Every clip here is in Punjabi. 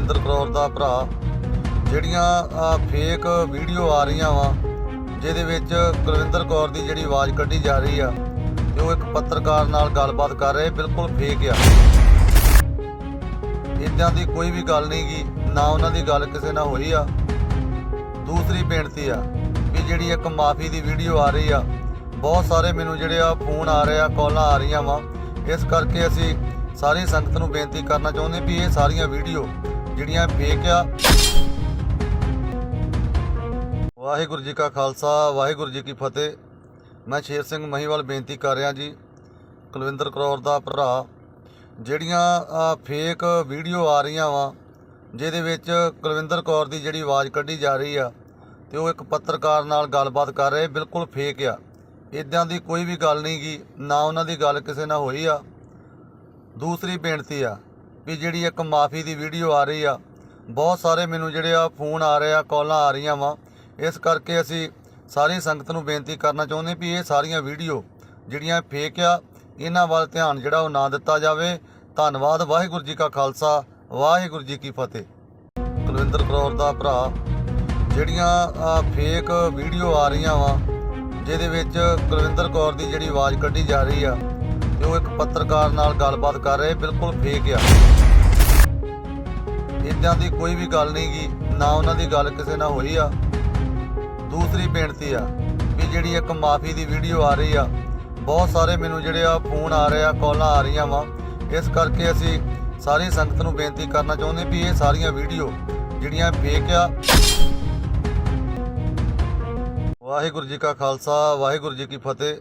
ਕੁਲਵਿੰਦਰ ਕੌਰ ਦਾ ਭਰਾ, ਜਿਹੜੀਆਂ ਫੇਕ ਵੀਡੀਓ ਆ ਰਹੀਆਂ ਵਾ, ਜਿਹਦੇ ਵਿੱਚ ਕੁਲਵਿੰਦਰ ਕੌਰ ਦੀ ਜਿਹੜੀ ਆਵਾਜ਼ ਕੱਢੀ ਜਾ ਰਹੀ ਆ, ਤੇ ਉਹ ਇੱਕ ਪੱਤਰਕਾਰ ਨਾਲ ਗੱਲਬਾਤ ਕਰ ਰਹੇ, ਬਿਲਕੁਲ ਫੇਕ ਆ। ਇਦਾਂ ਦੀ ਕੋਈ ਵੀ ਗੱਲ ਨਹੀਂ ਗੀ, ਨਾ ਉਹਨਾਂ ਦੀ ਗੱਲ ਕਿਸੇ ਨਾਲ ਹੋਈ ਆ। ਦੂਸਰੀ ਬੇਨਤੀ ਆ, ਵੀ ਜਿਹੜੀ ਇੱਕ ਮਾਫੀ ਦੀ ਵੀਡੀਓ ਆ ਰਹੀ ਆ, ਬਹੁਤ ਸਾਰੇ ਮੈਨੂੰ ਜਿਹੜੇ ਆ ਫੋਨ ਆ ਰਹੇ ਆ, ਕਾਲਾਂ ਆ ਰਹੀਆਂ ਵਾ। ਇਸ ਕਰਕੇ ਅਸੀਂ ਸਾਰੀ ਸੰਗਤ ਨੂੰ ਬੇਨਤੀ ਕਰਨਾ ਚਾਹੁੰਦੇ ਵੀ ਇਹ ਸਾਰੀਆਂ ਵੀਡੀਓ ਜਿਹੜੀਆਂ ਫੇਕ ਆ। ਵਾਹਿਗੁਰੂ ਜੀ ਕਾ ਖਾਲਸਾ, ਵਾਹਿਗੁਰੂ ਜੀ ਕੀ ਫਤਿਹ। ਮੈਂ ਸ਼ੇਰ ਸਿੰਘ ਮਹੀਵਾਲ ਬੇਨਤੀ ਕਰ ਰਿਹਾ ਜੀ, ਕੁਲਵਿੰਦਰ ਕੌਰ ਦਾ ਭਰਾ, ਜਿਹੜੀਆਂ ਫੇਕ ਵੀਡੀਓ ਆ ਰਹੀਆਂ ਵਾ, ਜਿਹਦੇ ਵਿੱਚ ਕੁਲਵਿੰਦਰ ਕੌਰ ਦੀ ਜਿਹੜੀ ਆਵਾਜ਼ ਕੱਢੀ ਜਾ ਰਹੀ ਆ, ਤੇ ਉਹ ਇੱਕ ਪੱਤਰਕਾਰ ਨਾਲ ਗੱਲਬਾਤ ਕਰ ਰਹੇ, ਬਿਲਕੁਲ ਫੇਕ ਆ। ਇਦਾਂ ਦੀ ਕੋਈ ਵੀ ਗੱਲ ਨਹੀਂ ਗੀ, ਨਾ ਉਹਨਾਂ ਦੀ ਗੱਲ ਕਿਸੇ ਨਾਲ ਹੋਈ ਆ। ਦੂਸਰੀ ਬੇਨਤੀ ਆ ਵੀ ਜਿਹੜੀ ਇੱਕ ਮਾਫੀ ਦੀ ਵੀਡੀਓ ਆ ਰਹੀ ਆ, ਬਹੁਤ ਸਾਰੇ ਮੈਨੂੰ ਜਿਹੜੇ ਆ ਫੋਨ ਆ ਰਹੇ ਆ, ਕਾਲਾਂ ਆ ਰਹੀਆਂ ਵਾ। ਇਸ ਕਰਕੇ ਅਸੀਂ ਸਾਰੀ ਸੰਗਤ ਨੂੰ ਬੇਨਤੀ ਕਰਨਾ ਚਾਹੁੰਦੇ ਵੀ ਇਹ ਸਾਰੀਆਂ ਵੀਡੀਓ ਜਿਹੜੀਆਂ ਫੇਕ ਆ, ਇਹਨਾਂ ਵੱਲ ਧਿਆਨ ਜਿਹੜਾ ਉਹ ਨਾ ਦਿੱਤਾ ਜਾਵੇ। ਧੰਨਵਾਦ, ਵਾਹਿਗੁਰੂ ਜੀ ਕਾ ਖਾਲਸਾ, ਵਾਹਿਗੁਰੂ ਜੀ ਕੀ ਫਤਿਹ। ਕੁਲਵਿੰਦਰ ਕੌਰ ਦਾ ਭਰਾ, ਜਿਹੜੀਆਂ ਫੇਕ ਵੀਡੀਓ ਆ ਰਹੀਆਂ ਵਾ, ਜਿਹਦੇ ਵਿੱਚ ਕੁਲਵਿੰਦਰ ਕੌਰ ਦੀ ਜਿਹੜੀ ਆਵਾਜ਼ ਕੱਢੀ ਜਾ ਰਹੀ ਆ ਤੇ ਉਹ ਇੱਕ ਪੱਤਰਕਾਰ ਨਾਲ ਗੱਲਬਾਤ ਕਰ ਰਹੇ, ਬਿਲਕੁਲ ਫੇਕ ਆ। ਇਦਾਂ ਦੀ ਕੋਈ ਵੀ ਗੱਲ ਨਹੀਂ ਗੀ, ਨਾ ਉਹਨਾਂ ਦੀ ਗੱਲ ਕਿਸੇ ਨਾਲ ਹੋਈ ਆ। ਦੂਸਰੀ ਬੇਨਤੀ ਆ ਵੀ ਜਿਹੜੀ ਇੱਕ ਮਾਫੀ ਦੀ ਵੀਡੀਓ ਆ ਰਹੀ ਆ, ਬਹੁਤ ਸਾਰੇ ਮੈਨੂੰ ਜਿਹੜੇ ਆ ਫੋਨ ਆ ਰਹੇ ਆ, ਕਾਲਾਂ ਆ ਰਹੀਆਂ ਵਾ। ਇਸ ਕਰਕੇ ਅਸੀਂ ਸਾਰੀ ਸੰਗਤ ਨੂੰ ਬੇਨਤੀ ਕਰਨਾ ਚਾਹੁੰਦੇ ਵੀ ਇਹ ਸਾਰੀਆਂ ਵੀਡੀਓ ਜਿਹੜੀਆਂ ਫੇਕ ਆ। ਵਾਹਿਗੁਰੂ ਜੀ ਕਾ ਖਾਲਸਾ, ਵਾਹਿਗੁਰੂ ਜੀ ਕੀ ਫਤਿਹ।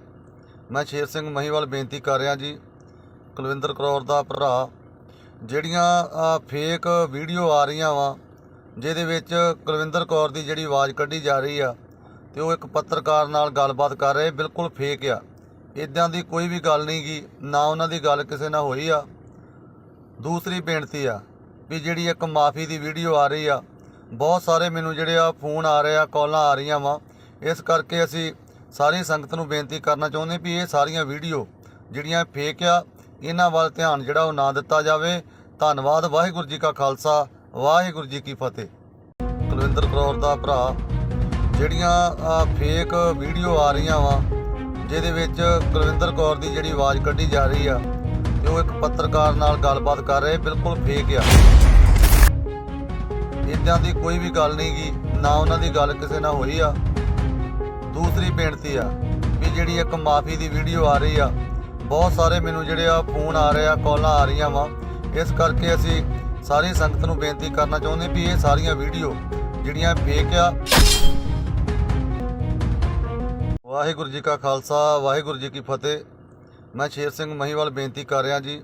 ਮੈਂ ਸ਼ੇਰ ਸਿੰਘ ਮਹੀਵਾਲ ਬੇਨਤੀ ਕਰ ਰਿਹਾ ਜੀ, ਕੁਲਵਿੰਦਰ ਕੌਰ ਦਾ ਭਰਾ, ਜਿਹੜੀਆਂ ਫੇਕ ਵੀਡੀਓ ਆ ਰਹੀਆਂ ਵਾ, ਜਿਹਦੇ ਵਿੱਚ ਕੁਲਵਿੰਦਰ ਕੌਰ ਦੀ ਜਿਹੜੀ ਆਵਾਜ਼ ਕੱਢੀ ਜਾ ਰਹੀ ਆ, ਤੇ ਉਹ ਇੱਕ ਪੱਤਰਕਾਰ ਨਾਲ ਗੱਲਬਾਤ ਕਰ ਰਹੇ, ਬਿਲਕੁਲ ਫੇਕ ਆ। ਇਦਾਂ ਦੀ ਕੋਈ ਵੀ ਗੱਲ ਨਹੀਂ ਗੀ, ਨਾ ਉਹਨਾਂ ਦੀ ਗੱਲ ਕਿਸੇ ਨਾਲ ਹੋਈ ਆ। ਦੂਸਰੀ ਬੇਨਤੀ ਆ, ਵੀ ਜਿਹੜੀ ਇੱਕ ਮਾਫੀ ਦੀ ਵੀਡੀਓ ਆ ਰਹੀ ਆ, ਬਹੁਤ ਸਾਰੇ ਮੈਨੂੰ ਜਿਹੜੇ ਆ ਫੋਨ ਆ ਰਹੇ ਆ ਕਾਲਾਂ ਆ ਰਹੀਆਂ ਵਾ, ਇਸ ਕਰਕੇ ਅਸੀਂ ਸਾਰੀ ਸੰਗਤ ਨੂੰ ਬੇਨਤੀ ਕਰਨਾ ਚਾਹੁੰਦੇ ਵੀ ਇਹ ਸਾਰੀਆਂ ਵੀਡੀਓ ਜਿਹੜੀਆਂ ਫੇਕ ਆ, ਇਹਨਾਂ ਵੱਲ ਧਿਆਨ ਜਿਹੜਾ ਉਹ ਨਾ ਦਿੱਤਾ ਜਾਵੇ। ਧੰਨਵਾਦ, ਵਾਹਿਗੁਰੂ ਜੀ ਕਾ ਖਾਲਸਾ, ਵਾਹਿਗੁਰੂ ਜੀ ਕੀ ਫਤਿਹ। ਕੁਲਵਿੰਦਰ ਕੌਰ ਦਾ ਭਰਾ, ਜਿਹੜੀਆਂ ਫੇਕ ਵੀਡੀਓ ਆ ਰਹੀਆਂ ਵਾ, ਜਿਹਦੇ ਵਿੱਚ ਕੁਲਵਿੰਦਰ ਕੌਰ ਦੀ ਜਿਹੜੀ ਆਵਾਜ਼ ਕੱਢੀ ਜਾ ਰਹੀ ਆ, ਤੇ ਉਹ ਇੱਕ ਪੱਤਰਕਾਰ ਨਾਲ ਗੱਲਬਾਤ ਕਰ ਰਹੇ, ਬਿਲਕੁਲ ਫੇਕ ਆ। ਇਦਾਂ ਦੀ ਕੋਈ ਵੀ ਗੱਲ ਨਹੀਂ ਗੀ ਨਾ ਉਹਨਾਂ ਦੀ ਗੱਲ ਕਿਸੇ ਨਾਲ ਹੋਈ ਆ। ਦੂਸਰੀ ਬੇਨਤੀ ਆ ਵੀ ਜਿਹੜੀ ਇੱਕ ਮਾਫੀ ਦੀ ਵੀਡੀਓ ਆ ਰਹੀ ਆ, ਬਹੁਤ ਸਾਰੇ ਮੈਨੂੰ ਜਿਹੜੇ ਆ ਫੋਨ ਆ ਰਹੇ ਆ, ਕਾਲਾਂ ਆ ਰਹੀਆਂ ਵਾ। ਇਸ ਕਰਕੇ ਅਸੀਂ ਸਾਰੀ ਸੰਗਤ ਨੂੰ ਬੇਨਤੀ ਕਰਨਾ ਚਾਹੁੰਦੇ ਵੀ ਇਹ ਸਾਰੀਆਂ ਵੀਡੀਓ ਜਿਹੜੀਆਂ ਫੇਕ ਆ। ਵਾਹਿਗੁਰੂ ਜੀ ਕਾ ਖਾਲਸਾ, ਵਾਹਿਗੁਰੂ ਜੀ ਕੀ ਫਤਿਹ। ਮੈਂ ਸ਼ੇਰ ਸਿੰਘ ਮਹੀਵਾਲ ਬੇਨਤੀ ਕਰ ਰਿਹਾ ਜੀ,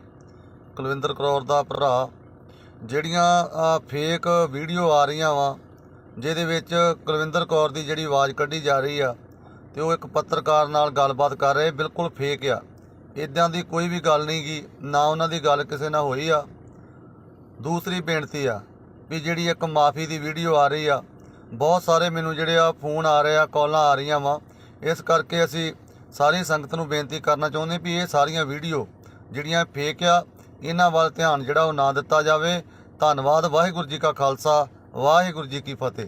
ਕੁਲਵਿੰਦਰ ਕੌਰ ਦਾ ਭਰਾ। ਜਿਹੜੀਆਂ ਫੇਕ ਵੀਡੀਓ ਆ ਰਹੀਆਂ ਵਾ ਜਿਹਦੇ ਵਿੱਚ ਕੁਲਵਿੰਦਰ ਕੌਰ ਦੀ ਜਿਹੜੀ ਆਵਾਜ਼ ਕੱਢੀ ਜਾ ਰਹੀ ਆ ਤੇ ਉਹ ਇੱਕ ਪੱਤਰਕਾਰ ਨਾਲ ਗੱਲਬਾਤ ਕਰ ਰਹੇ, ਬਿਲਕੁਲ ਫੇਕ ਆ। ਇਦਾਂ ਦੀ ਕੋਈ ਵੀ ਗੱਲ ਨਹੀਂ ਗੀ, ਨਾ ਉਹਨਾਂ ਦੀ ਗੱਲ ਕਿਸੇ ਨਾਲ ਹੋਈ ਆ। ਦੂਸਰੀ ਬੇਨਤੀ ਆ ਵੀ ਜਿਹੜੀ ਇੱਕ ਮਾਫੀ ਦੀ ਵੀਡੀਓ ਆ ਰਹੀ ਆ, ਬਹੁਤ ਸਾਰੇ ਮੈਨੂੰ ਜਿਹੜੇ ਆ ਫੋਨ ਆ ਰਹੇ ਆ, ਕਾਲਾਂ ਆ ਰਹੀਆਂ ਵਾ। ਇਸ ਕਰਕੇ ਅਸੀਂ ਸਾਰੀ ਸੰਗਤ ਨੂੰ ਬੇਨਤੀ ਕਰਨਾ ਚਾਹੁੰਦੇ ਵੀ ਇਹ ਸਾਰੀਆਂ ਵੀਡੀਓ ਜਿਹੜੀਆਂ ਫੇਕ ਆ, ਇਹਨਾਂ ਵੱਲ ਧਿਆਨ ਜਿਹੜਾ ਉਹ ਨਾ ਦਿੱਤਾ ਜਾਵੇ। ਧੰਨਵਾਦ, ਵਾਹਿਗੁਰੂ ਜੀ ਕਾ ਖਾਲਸਾ। ਵਾਹਿਗੁਰੂ ਜੀ ਕੀ ਫਤਿਹ।